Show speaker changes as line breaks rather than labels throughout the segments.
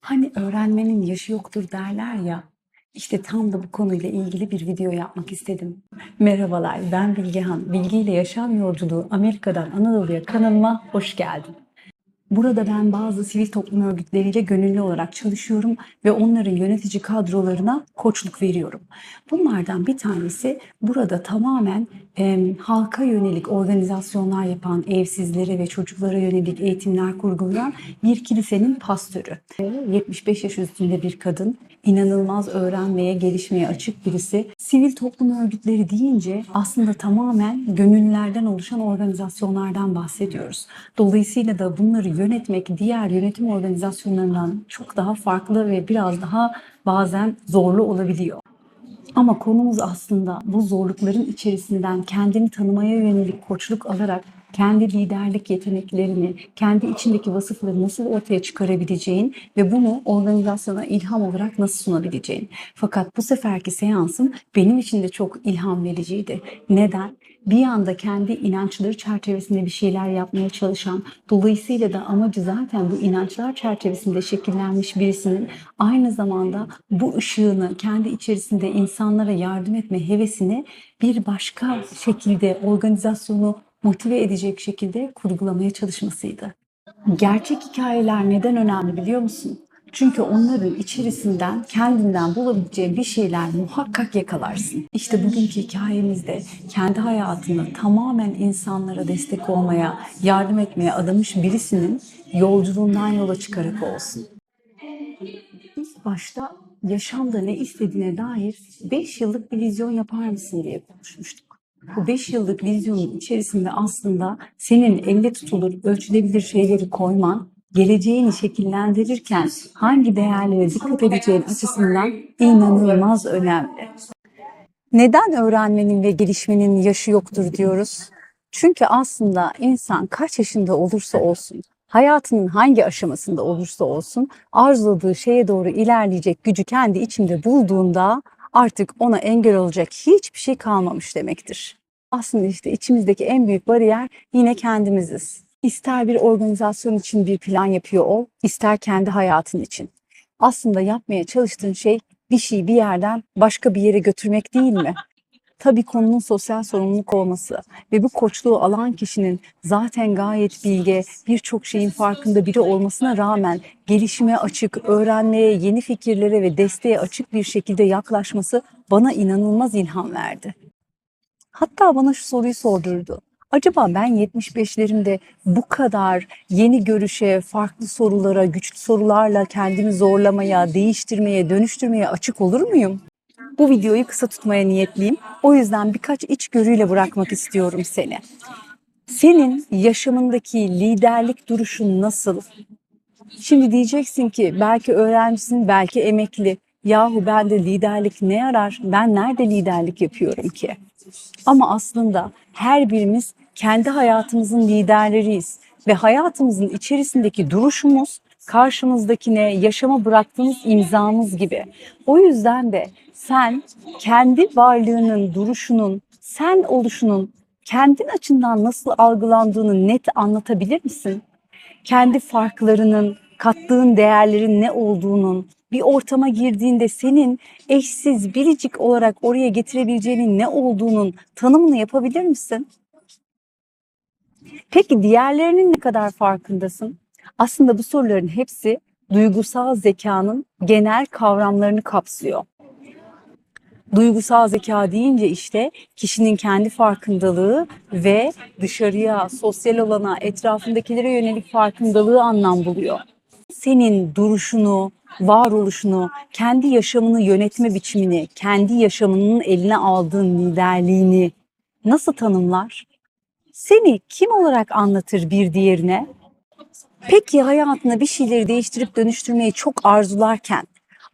Hani öğrenmenin yaşı yoktur derler ya. İşte tam da bu konuyla ilgili bir video yapmak istedim. Merhabalar, ben Bilgehan. Bilgi ile Yaşam Yolculuğu Amerika'dan Anadolu'ya kanalıma hoş geldin. Burada ben bazı sivil toplum örgütleriyle gönüllü olarak çalışıyorum ve onların yönetici kadrolarına koçluk veriyorum. Bunlardan bir tanesi burada tamamen em, halka yönelik organizasyonlar yapan, evsizlere ve çocuklara yönelik eğitimler kurgulayan bir kilisenin pastörü. E, 75 yaş üstünde bir kadın, inanılmaz öğrenmeye, gelişmeye açık birisi. Sivil toplum örgütleri deyince aslında tamamen gönüllülerden oluşan organizasyonlardan bahsediyoruz. Dolayısıyla da bunları yönetmek diğer yönetim organizasyonlarından çok daha farklı ve biraz daha bazen zorlu olabiliyor. Ama konumuz aslında bu zorlukların içerisinden kendini tanımaya yönelik koçluk alarak kendi liderlik yeteneklerini, kendi içindeki vasıfları nasıl ortaya çıkarabileceğin ve bunu organizasyona ilham olarak nasıl sunabileceğin. Fakat bu seferki seansın benim için de çok ilham vericiydi. Neden? Bir anda kendi inançları çerçevesinde bir şeyler yapmaya çalışan, dolayısıyla da amacı zaten bu inançlar çerçevesinde şekillenmiş birisinin aynı zamanda bu ışığını kendi içerisinde insanlara yardım etme hevesini bir başka şekilde organizasyonu motive edecek şekilde kurgulamaya çalışmasıydı. Gerçek hikayeler neden önemli biliyor musun? Çünkü onların içerisinden kendinden bulabileceğin bir şeyler muhakkak yakalarsın. İşte bugünkü hikayemizde kendi hayatını tamamen insanlara destek olmaya, yardım etmeye adamış birisinin yolculuğundan yola çıkarak olsun. İlk başta yaşamda ne istediğine dair 5 yıllık bir vizyon yapar mısın diye konuşmuştuk. Bu 5 yıllık vizyonun içerisinde aslında senin elle tutulur, ölçülebilir şeyleri koyman, geleceğini şekillendirirken hangi değerlere dikkat edeceğin açısından inanılmaz önemli. Neden öğrenmenin ve gelişmenin yaşı yoktur diyoruz? Çünkü aslında insan kaç yaşında olursa olsun, hayatının hangi aşamasında olursa olsun arzuladığı şeye doğru ilerleyecek gücü kendi içinde bulduğunda artık ona engel olacak hiçbir şey kalmamış demektir. Aslında işte içimizdeki en büyük bariyer yine kendimiziz. İster bir organizasyon için bir plan yapıyor ol, ister kendi hayatın için. Aslında yapmaya çalıştığın şey bir şeyi bir yerden başka bir yere götürmek değil mi? Tabii konunun sosyal sorumluluk olması ve bu koçluğu alan kişinin zaten gayet bilge, birçok şeyin farkında biri olmasına rağmen gelişime açık, öğrenmeye, yeni fikirlere ve desteğe açık bir şekilde yaklaşması bana inanılmaz ilham verdi. Hatta bana şu soruyu sordurdu. Acaba ben 75'lerimde bu kadar yeni görüşe, farklı sorulara, güçlü sorularla kendimi zorlamaya, değiştirmeye, dönüştürmeye açık olur muyum? Bu videoyu kısa tutmaya niyetliyim. O yüzden birkaç içgörüyle bırakmak istiyorum seni. Senin yaşamındaki liderlik duruşun nasıl? Şimdi diyeceksin ki belki öğrencisin, belki emekli. Yahu bende liderlik ne yarar? Ben nerede liderlik yapıyorum ki? Ama aslında her birimiz kendi hayatımızın liderleriyiz ve hayatımızın içerisindeki duruşumuz karşımızdakine yaşama bıraktığımız imzamız gibi. O yüzden de sen kendi varlığının, duruşunun, sen oluşunun kendin açından nasıl algılandığını net anlatabilir misin? Kendi farklarının, kattığın değerlerin ne olduğunun, bir ortama girdiğinde senin eşsiz, biricik olarak oraya getirebileceğinin ne olduğunun tanımını yapabilir misin? Peki diğerlerinin ne kadar farkındasın? Aslında bu soruların hepsi duygusal zekanın genel kavramlarını kapsıyor. Duygusal zeka deyince işte kişinin kendi farkındalığı ve dışarıya, sosyal olana, etrafındakilere yönelik farkındalığı anlam buluyor. Senin duruşunu, varoluşunu, kendi yaşamını yönetme biçimini, kendi yaşamının eline aldığın liderliğini nasıl tanımlar? Seni kim olarak anlatır bir diğerine? Peki hayatında bir şeyleri değiştirip dönüştürmeyi çok arzularken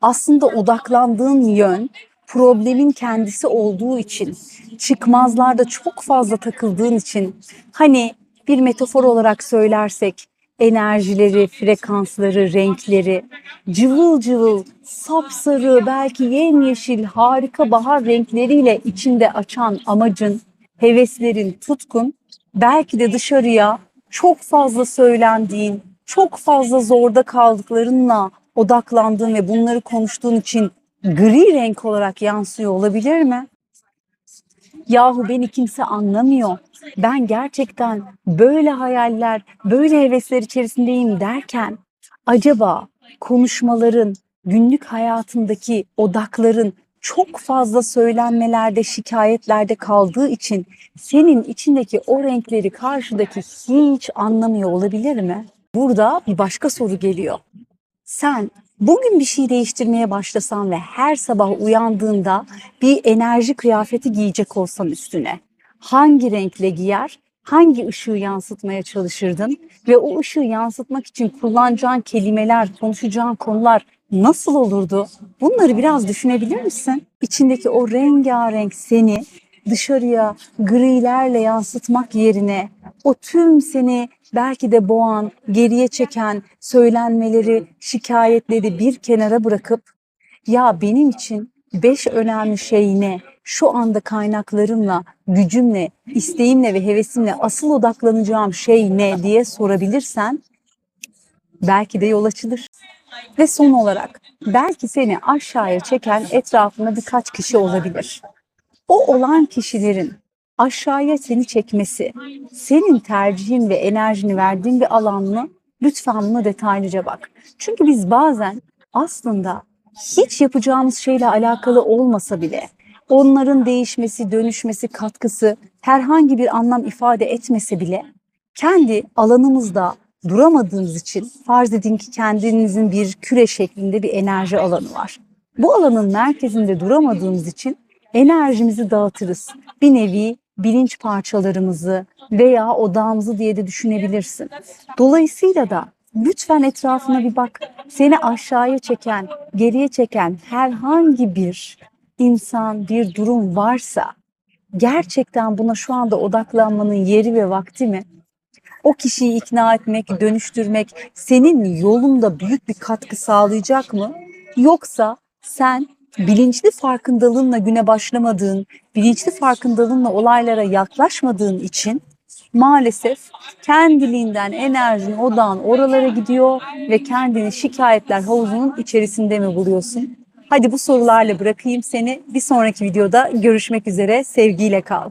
aslında odaklandığın yön problemin kendisi olduğu için, çıkmazlarda çok fazla takıldığın için hani bir metafor olarak söylersek enerjileri, frekansları, renkleri cıvıl cıvıl, sapsarı, belki yemyeşil, harika bahar renkleriyle içinde açan amacın, heveslerin, tutkun belki de dışarıya çok fazla söylendiğin, çok fazla zorda kaldıklarınla odaklandığın ve bunları konuştuğun için gri renk olarak yansıyor olabilir mi? Yahu beni kimse anlamıyor. Ben gerçekten böyle hayaller, böyle hevesler içerisindeyim derken acaba konuşmaların, günlük hayatındaki odakların çok fazla söylenmelerde, şikayetlerde kaldığı için senin içindeki o renkleri karşıdaki hiç anlamıyor olabilir mi? Burada bir başka soru geliyor. Sen bugün bir şey değiştirmeye başlasan ve her sabah uyandığında bir enerji kıyafeti giyecek olsan üstüne hangi renkle giyer, hangi ışığı yansıtmaya çalışırdın ve o ışığı yansıtmak için kullanacağın kelimeler, konuşacağın konular nasıl olurdu? Bunları biraz düşünebilir misin? İçindeki o rengarenk seni dışarıya grilerle yansıtmak yerine o tüm seni belki de boğan, geriye çeken söylenmeleri, şikayetleri bir kenara bırakıp ya benim için beş önemli şey ne? Şu anda kaynaklarımla, gücümle, isteğimle ve hevesimle asıl odaklanacağım şey ne diye sorabilirsen belki de yol açılır. Ve son olarak belki seni aşağıya çeken etrafında birkaç kişi olabilir. O olan kişilerin aşağıya seni çekmesi, senin tercihin ve enerjini verdiğin bir alan mı? Lütfen buna detaylıca bak. Çünkü biz bazen aslında hiç yapacağımız şeyle alakalı olmasa bile onların değişmesi, dönüşmesi, katkısı herhangi bir anlam ifade etmese bile kendi alanımızda duramadığımız için farz edin ki kendinizin bir küre şeklinde bir enerji alanı var. Bu alanın merkezinde duramadığımız için enerjimizi dağıtırız. Bir nevi bilinç parçalarımızı veya odağımızı diye de düşünebilirsin. Dolayısıyla da lütfen etrafına bir bak. Seni aşağıya çeken, geriye çeken herhangi bir insan, bir durum varsa gerçekten buna şu anda odaklanmanın yeri ve vakti mi? O kişiyi ikna etmek, dönüştürmek senin yolunda büyük bir katkı sağlayacak mı? Yoksa sen bilinçli farkındalığınla güne başlamadığın, bilinçli farkındalığınla olaylara yaklaşmadığın için maalesef kendiliğinden enerjin, odağın oralara gidiyor ve kendini şikayetler havuzunun içerisinde mi buluyorsun? Hadi bu sorularla bırakayım seni. Bir sonraki videoda görüşmek üzere. Sevgiyle kal.